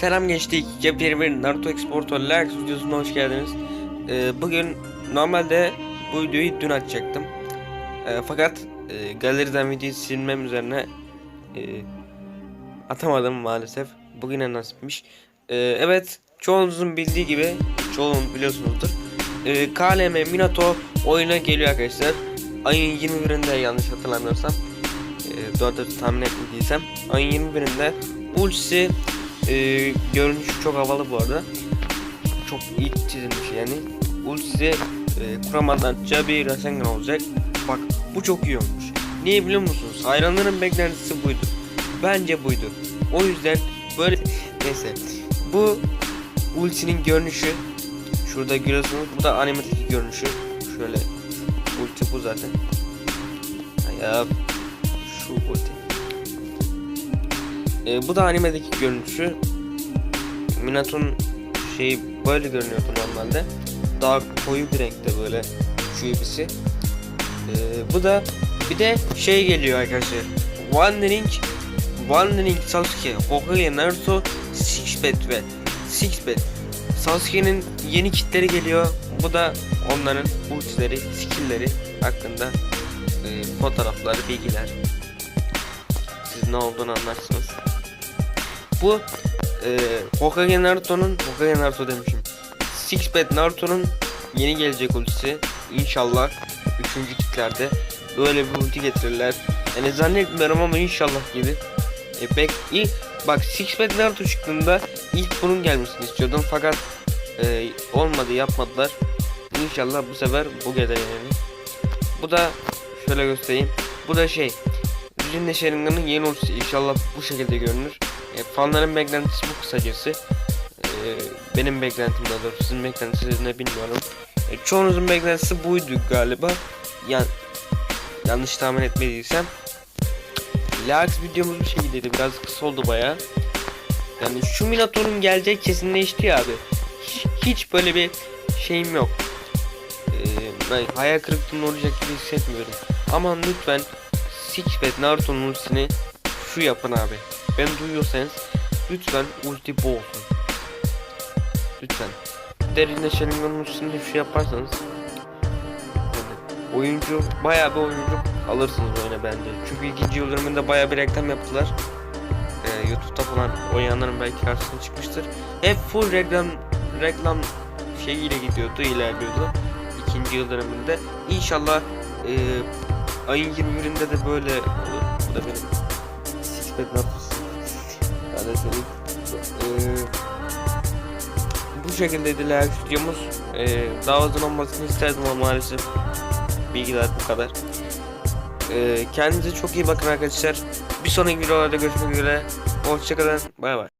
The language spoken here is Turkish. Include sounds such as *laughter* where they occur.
Selam gençlik. Yepyeni Naruto Exporto Lex videosuna hoş geldiniz. Ee, bugün normalde bu videoyu dün açacaktım. Ee, fakat e, galeriden videoyu silmem üzerine e, atamadım maalesef. Bugüne nasipmiş. Ee, evet çoğunuzun bildiği gibi çoğunuz biliyorsunuzdur. Ee, KLM Minato oyuna geliyor arkadaşlar. Ayın 21'inde yanlış hatırlamıyorsam. E, doğru tahmin etmediysem. Ayın 21'inde ultisi e, görünüşü çok havalı bu arada. Çok iyi çizilmiş yani. Ultisi e, kuramadan bir Rasengan olacak. Bak bu çok iyi olmuş. Niye biliyor musunuz? Hayranların beklentisi buydu. Bence buydu. O yüzden böyle *laughs* neyse. Bu ultinin görünüşü şurada görüyorsunuz. Bu da animedeki görünüşü. Şöyle ulti bu zaten. Ya şu ulti. E, bu da animedeki görünüşü. Minato'nun şeyi böyle görünüyordu normalde. Daha koyu bir renkte böyle ipisi. E, bu da bir de şey geliyor arkadaşlar. Wandering Wandering Sasuke, Hokage, Naruto, Sixbet ve Sixbet. Sasuke'nin yeni kitleri geliyor. Bu da onların ultileri, skillleri hakkında e, fotoğraflar, bilgiler. Siz ne olduğunu anlarsınız. Bu e, Hokage Naruto'nun Hokage Naruto demişim. Sixbet Naruto'nun yeni gelecek ultisi. İnşallah 3. kitlerde böyle bir ulti getirirler. Yani zannetmiyorum ama inşallah gelir. E, pek ilk bak Sixbet Naruto çıktığında ilk bunun gelmesini istiyordum fakat e, olmadı yapmadılar. İnşallah bu sefer bu gelir yani. Bu da şöyle göstereyim. Bu da şey Yüzünde Sharingan'ın yeni ultisi inşallah bu şekilde görünür. E, fanların beklentisi bu kısacası. E, benim beklentim daha doğrusu sizin beklentiniz ne bilmiyorum. E, çoğunuzun beklentisi buydu galiba. Yan yanlış tahmin etmediysem. Lax videomuz bu şekildeydi. Biraz kısa oldu baya. Yani şu Minato'nun geleceği kesinleşti abi. Hiç, hiç böyle bir şeyim yok. Ee, hayal kırıklığının olacak gibi hissetmiyorum. Aman lütfen Sixbet Naruto'nun ultisini şu yapın abi. Ben duyuyorsanız lütfen ulti bu olsun. Lütfen. Derine Sharingan'ın ultisini şu yaparsanız yani oyuncu bayağı bir oyuncu alırsınız oyuna bence. Çünkü ikinci yıl döneminde bayağı bir reklam yaptılar. Ee, YouTube'da falan oynayanların belki karşısına çıkmıştır. Hep full reklam reklam şeyiyle gidiyordu, ilerliyordu. İkinci yıl döneminde. İnşallah e, ayın 21'inde de böyle olur. Bu da benim Sixpack Naruto'su. Söyleyeyim. Ee, bu şekildeydi like videomuz. Ee, daha uzun olmasını isterdim ama maalesef bilgiler bu kadar. Ee, kendinize çok iyi bakın arkadaşlar. Bir sonraki videolarda görüşmek üzere. Hoşçakalın. Bay bay.